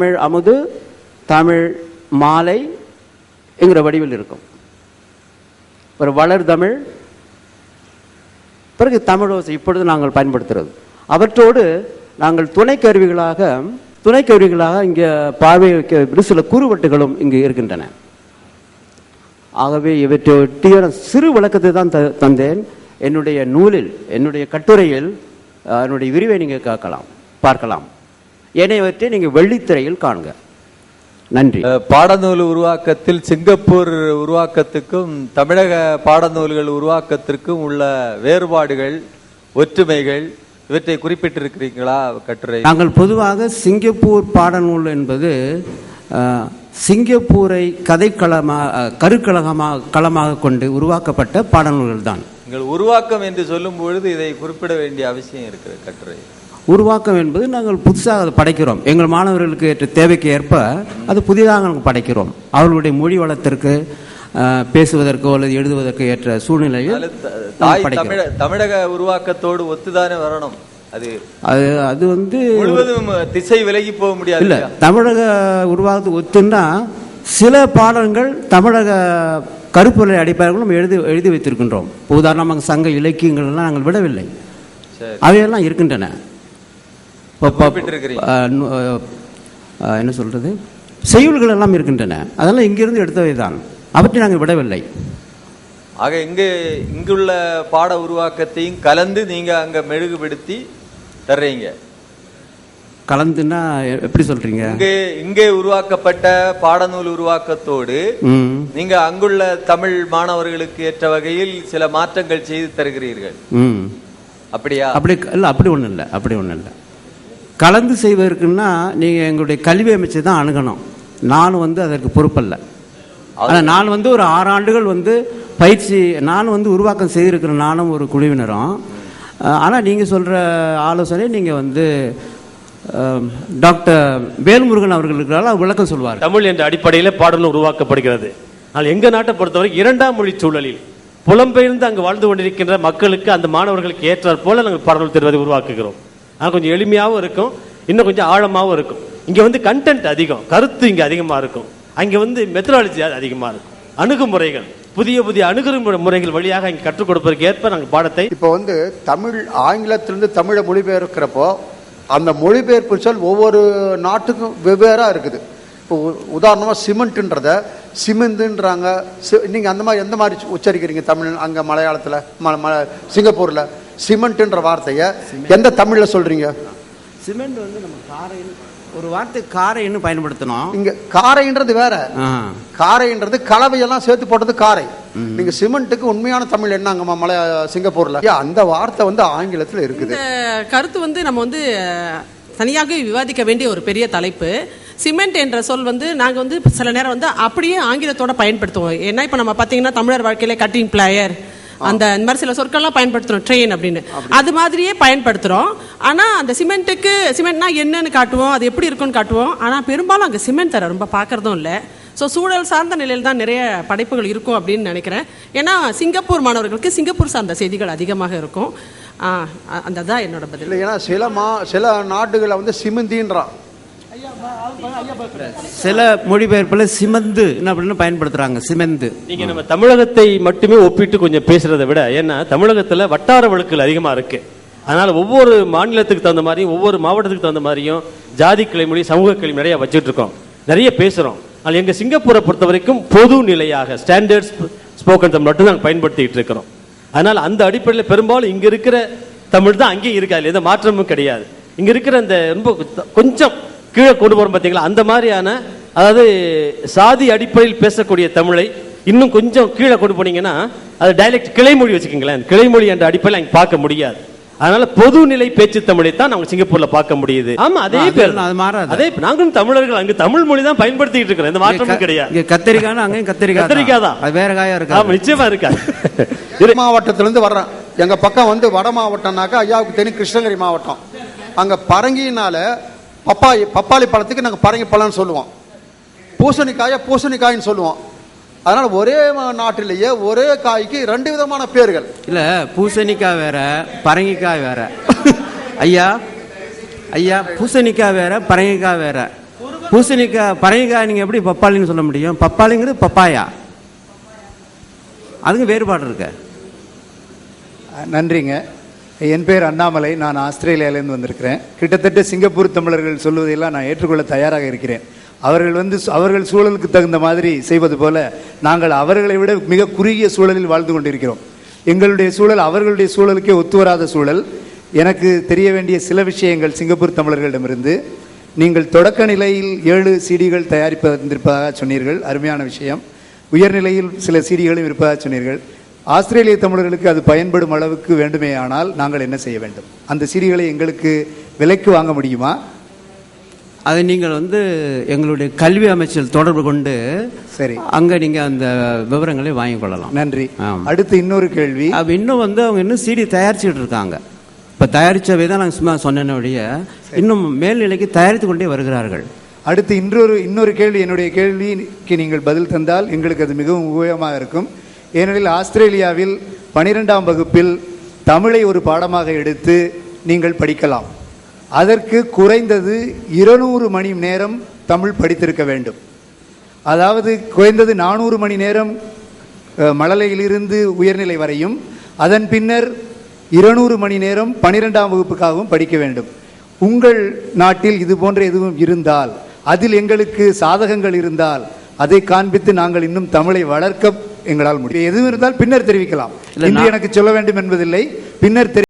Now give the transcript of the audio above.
தமிழ் அமுது தமிழ் மாலை என்கிற வடிவில் இருக்கும். ஒரு வளர் தமிழ் பிறகு தமிழோசை இப்பொழுது நாங்கள் பயன்படுத்துகிறது அவற்றோடு நாங்கள் துணை கருவிகளாக துணை கருவிகளாக இங்கே பார்வை வைக்க சில குறுவட்டுகளும் இங்கு இருக்கின்றன. ஆகவே இவற்றையொட்டிய சிறு விளக்கத்தை தான் த- தந்தேன். என்னுடைய நூலில் என்னுடைய கட்டுரையில் என்னுடைய விரிவை நீங்கள் கேட்கலாம் பார்க்கலாம். ஏனையவற்றை நீங்கள் வெள்ளித்திரையில் காண்க நன்றி. பாடநூல் உருவாக்கத்தில் சிங்கப்பூர் உருவாக்கத்துக்கும் தமிழக பாடநூல்கள் உருவாக்கத்திற்கும் உள்ள வேறுபாடுகள் ஒற்றுமைகள் இவற்றை குறிப்பிட்டிருக்கிறீங்களா கட்டுரை? நாங்கள் பொதுவாக சிங்கப்பூர் பாடநூல் என்பது சிங்கப்பூரை கதைக்களமாக கருக்களமாக களமாக கொண்டு உருவாக்கப்பட்ட பாடநூல்கள் தான் நீங்கள் உருவாக்கம் என்று சொல்லும் பொழுது இதை குறிப்பிட வேண்டிய அவசியம் இருக்கிற கட்டுரை. உருவாக்கம் என்பது நாங்கள் புதுசாக அதை படைக்கிறோம். எங்கள் மாணவர்களுக்கு ஏற்ற தேவைக்கு ஏற்ப அது புதிதாக நாங்கள் படைக்கிறோம். அவர்களுடைய மொழி வளத்திற்கு பேசுவதற்கோ அல்லது எழுதுவதற்கு ஏற்ற சூழ்நிலையில் தமிழக உருவாக்கத்தோடு ஒத்துதானே வரணும்? அது அது வந்து முழுவதும் திசை விலகி போக முடியாது இல்ல? தமிழக உருவாக்கத்துக்கு ஒத்துன்னா சில பாடல்கள் தமிழக கருப்பொருளை அடிப்படையில் நம்ம எழுதி எழுதி வைத்திருக்கின்றோம். உதாரணமாக சங்க இலக்கியங்கள் எல்லாம் நாங்கள் விடவில்லை. அவையெல்லாம் இருக்கின்றன. என்ன சொல்றது? செய்யுள்கள் எல்லாம் இருக்கின்றன. அதெல்லாம் இங்கிருந்து எடுத்தவை தான் அவற்றை நாங்கள் விடவில்லை. ஆக இங்கு இங்குள்ள பாட உருவாக்கத்தையும் கலந்து நீங்க அங்க மெழுகுபடுத்தி தர்றீங்க. கலந்துன்னா எப்படி சொல்றீங்க? இங்கே இங்கே உருவாக்கப்பட்ட பாடநூல் உருவாக்கத்தோடு நீங்க அங்குள்ள தமிழ் மாணவர்களுக்கு ஏற்ற வகையில் சில மாற்றங்கள் செய்து தருகிறீர்கள். ம். அப்படியா? அப்படி இல்லை அப்படி ஒன்றும் இல்லை அப்படி ஒன்றும் இல்லை கலந்து செய்வதற்குன்னா நீங்கள் எங்களுடைய கல்வி அமைச்சை தான் அணுகணும். நான் வந்து அதற்கு பொறுப்பல்ல. ஆனால் நான் வந்து ஒரு ஆறு ஆண்டுகள் வந்து பயிற்சி நான் வந்து உருவாக்கம் செய்திருக்கிறேன் நானும் ஒரு குழுவினரும். ஆனால் நீங்கள் சொல்கிற ஆலோசனை நீங்கள் வந்து டாக்டர் வேல்முருகன் அவர்கள் விளக்கம் சொல்வார் தமிழ் என்ற அடிப்படையில் பாடலும் உருவாக்கப்படுகிறது. ஆனால் எங்கள் நாட்டை பொறுத்தவரை இரண்டாம் மொழி சூழலில் புலம்பெயர்ந்து அங்கு வாழ்ந்து கொண்டிருக்கின்ற மக்களுக்கு அந்த மாணவர்களுக்கு ஏற்றாற் போல நாங்கள் பாடல் தெரிவதை உருவாக்குகிறோம். ஆனால் கொஞ்சம் எளிமையாகவும் இருக்கும். இன்னும் கொஞ்சம் ஆழமாகவும் இருக்கும். இங்கே வந்து கண்டென்ட் அதிகம். கருத்து இங்கே அதிகமாக இருக்கும். அங்கே வந்து மெத்தடாலஜி அதிகமாக இருக்கும். அணுகுமுறைகள். புதிய புதிய அணுகுமுறை முறைகள் வழியாக இங்கே கற்றுக் கொடுப்பதற்கு ஏற்ப நாங்கள் பாடத்தை இப்போ வந்து தமிழ் ஆங்கிலத்திலிருந்து தமிழை மொழிபெயர்க்கிறப்போ அந்த மொழிபெயர்ப்பு சொல் ஒவ்வொரு நாட்டுக்கும் வெவ்வேறாக இருக்குது. இப்போ உ- சிமெண்ட்டுன்றத சிமெந்துன்றாங்க சி- அந்த மாதிரி எந்த மாதிரி உச்சரிக்கிறீங்க தமிழ் அங்கே மலையாளத்தில் ம ம சிங்கப்பூரில்? சிமெண்ட்ன்ற வார்த்தையை எந்த தமிழ்ல சொல்றீங்க? சிமெண்ட் வந்து நம்ம காரைன்னு ஒரு வார்த்தை காரைன்னு பயன்படுத்தணும். இங்க காரைன்றது வேற. காரைன்றது கலவையெல்லாம் சேர்த்து போட்டது காரை. நீங்க சிமெண்ட்டுக்கு உண்மையான தமிழ் என்னங்கம்மா மலையா சிங்கப்பூர்ல? அந்த வார்த்தை வந்து ஆங்கிலத்துல இருக்குது. கருத்து வந்து நம்ம வந்து தனியாக விவாதிக்க வேண்டிய ஒரு பெரிய தலைப்பு. சிமெண்ட் என்ற சொல் வந்து நாங்கள் வந்து சில நேரம் வந்து அப்படியே ஆங்கிலத்தோட பயன்படுத்துவோம். ஏன்னா இப்போ நம்ம பார்த்தீங்கன்னா தமிழர் வாழ்க்கையில கட்டிங் பிளேயர் அந்த இந்த மாதிரி சில சொற்கள்லாம் பயன்படுத்துறோம் ட்ரெயின் அப்படின்னு. அது மாதிரியே பயன்படுத்துறோம். ஆனா அந்த சிமெண்ட்டுக்கு சிமெண்ட்னா என்னன்னு காட்டுவோம் அது எப்படி இருக்குன்னு காட்டுவோம். ஆனா பெரும்பாலும் அங்கே சிமெண்ட் தர ரொம்ப பார்க்கறதும் இல்லை. ஸோ சூழல் சார்ந்த நிலையில் தான் நிறைய படைப்புகள் இருக்கும் அப்படின்னு நினைக்கிறேன். ஏன்னா சிங்கப்பூர் மாணவர்களுக்கு சிங்கப்பூர் சார்ந்த செய்திகள் அதிகமாக இருக்கும். அந்த தான் என்னோட பதில். ஏன்னா சில மா சில நாடுகளை வந்து சிமெந்தின்றான் சில மொழிபெயர்ப்பில் சிமந்து அப்படின்னு பயன்படுத்துறாங்க சிமந்து. நீங்க நம்ம தமிழகத்தை மட்டுமே ஒப்பிட்டு கொஞ்சம் பேசுறதை விட ஏன்னா தமிழகத்துல வட்டார வழக்குகள் அதிகமா இருக்கு. அதனால ஒவ்வொரு மாநிலத்துக்கு தகுந்த மாதிரியும் ஒவ்வொரு மாவட்டத்துக்கு தகுந்த மாதிரியும் ஜாதி கிளைமொழி சமூக கிளைமொழி நிறைய வச்சுட்டு இருக்கோம். நிறைய பேசுறோம். ஆனால் எங்க சிங்கப்பூரை பொறுத்த வரைக்கும் பொது நிலையாக ஸ்டாண்டர்ட் ஸ்போக்கன் தமிழ் மட்டும் நாங்கள் பயன்படுத்திட்டு இருக்கிறோம். அதனால அந்த அடிப்படையில் பெரும்பாலும் இங்க இருக்கிற தமிழ் தான் அங்கேயும் இருக்காது எந்த மாற்றமும் கிடையாது. இங்க இருக்கிற அந்த ரொம்ப கொஞ்சம் கீழே கொண்டு போறோம் பார்த்தீங்களா அந்த மாதிரியான அதாவது சாதி அடிப்படையில் பேசக்கூடிய தமிழை இன்னும் கொஞ்சம் கீழே கொண்டு போனீங்கன்னா அது டைலக்ட் கிளைமொழி வச்சுக்கோங்களேன். கிளைமொழி என்ற அடிப்படையில் அங்க பார்க்க முடியாது. அதனால பொதுநிலை பேச்சு தமிழை தான் நம்ம சிங்கப்பூர்ல பார்க்க முடியுது. ஆமா அதே பேர் அது மாறாது. அதே நாங்களும் தமிழர்கள் அங்கு தமிழ் மொழி தான் பயன்படுத்திட்டு இருக்கிறோம். எந்த மாற்றமும் கிடையாது. கத்திரிக்காய் அங்கேயும் கத்திரிக்காய் கத்திரிக்காய் தான். அது வேற காயா ஆமா இருக்கு நிச்சயமா இருக்கா வட மாவட்டத்திலேருந்து வர்றேன். எங்க பக்கம் வந்து வட மாவட்டம்னாக்கா ஐயாவுக்கு தெரியும் கிருஷ்ணகிரி மாவட்டம். அங்க பரங்கினால பப்பாளி பப்பாளி பழத்துக்கு நாங்க பரங்கி பழம்னு சொல்லுவோம். பூசணிக்காய பூசணிக்காயின்னு சொல்லுவோம். அதனால ஒரே நாட்டிலேயே ஒரே காய்க்கு ரெண்டு விதமான பேர்கள். இல்ல பூசணிக்காய் வேற பரங்கிக்காய் வேற. ஐயா ஐயா பூசணிக்காய் வேற பரங்கிக்காய் வேற. பூசணிக்காய் பரங்கிக்காய் நீங்கள் எப்படி பப்பாளின்னு சொல்ல முடியும்? பப்பாளிங்கிறது பப்பாயா? அதுக்கு வேறுபாடு இருக்கு? நன்றிங்க. என் பேர் அண்ணாமலை. நான் ஆஸ்திரேலியாவிலேருந்து வந்திருக்கிறேன். கிட்டத்தட்ட சிங்கப்பூர் தமிழர்கள் சொல்வதையெல்லாம் நான் ஏற்றுக்கொள்ள தயாராக இருக்கிறேன். அவர்கள் வந்து சு- அவர்கள் சூழலுக்கு தகுந்த மாதிரி செய்வது போல நாங்கள் அவர்களை விட மிக குறுகிய சூழலில் வாழ்ந்து கொண்டிருக்கிறோம். எங்களுடைய சூழல் அவர்களுடைய சூழலுக்கே ஒத்து வராத சூழல். எனக்கு தெரிய வேண்டிய சில விஷயங்கள் சிங்கப்பூர் தமிழர்களிடமிருந்து. நீங்கள் தொடக்க நிலையில் ஏழு சீடிகள் தயாரிப்பதற்காக சொன்னீர்கள். அருமையான விஷயம். உயர்நிலையில் சில சீடிகளும் இருப்பதாக சொன்னீர்கள். ஆஸ்திரேலிய தமிழர்களுக்கு அது பயன்படும் அளவுக்கு வேண்டுமேயானால் நாங்கள் என்ன செய்ய வேண்டும்? அந்த சிடிகளை எங்களுக்கு விலைக்கு வாங்க முடியுமா? அதை நீங்கள் வந்து எங்களுடைய கல்வி அமைச்சர் தொடர்பு கொண்டு சரி. அங்கே நீங்கள் அந்த விவரங்களை வாங்கிக் கொள்ளலாம். நன்றி. அடுத்து இன்னொரு கேள்வி. இன்னும் வந்து அவங்க இன்னும் சிடி தயாரிச்சுட்டு இருக்காங்க. இப்போ தயாரிச்சவை தான் நாங்கள் சும்மா சொன்னேனே ஒழிய இன்னும் மேல்நிலைக்கு தயாரித்து கொண்டே வருகிறார்கள். அடுத்து இன்னொரு இன்னொரு கேள்வி என்னுடைய கேள்விக்கு நீங்கள் பதில் தந்தால் எங்களுக்கு அது மிகவும் உபயோகமாக இருக்கும். ஏனெனில் ஆஸ்திரேலியாவில் பனிரெண்டாம் வகுப்பில் தமிழை ஒரு பாடமாக எடுத்து நீங்கள் படிக்கலாம். அதற்கு குறைந்தது இருநூறு மணி நேரம் தமிழ் படித்திருக்க வேண்டும். அதாவது குறைந்தது நானூறு மணி நேரம் மழலையிலிருந்து உயர்நிலை வரையும் அதன் பின்னர் இருநூறு மணி நேரம் பனிரெண்டாம் வகுப்புக்காகவும் படிக்க வேண்டும். உங்கள் நாட்டில் இது போன்ற எதுவும் இருந்தால் அதில் எங்களுக்கு சாதகங்கள் இருந்தால் அதை காண்பித்து நாங்கள் இன்னும் தமிழை வளர்க்க எங்களால் முடியும். எதுவும் இருந்தால் பின்னர் தெரிவிக்கலாம். இன்று எனக்கு சொல்ல வேண்டும் என்பதில்லை. பின்னர்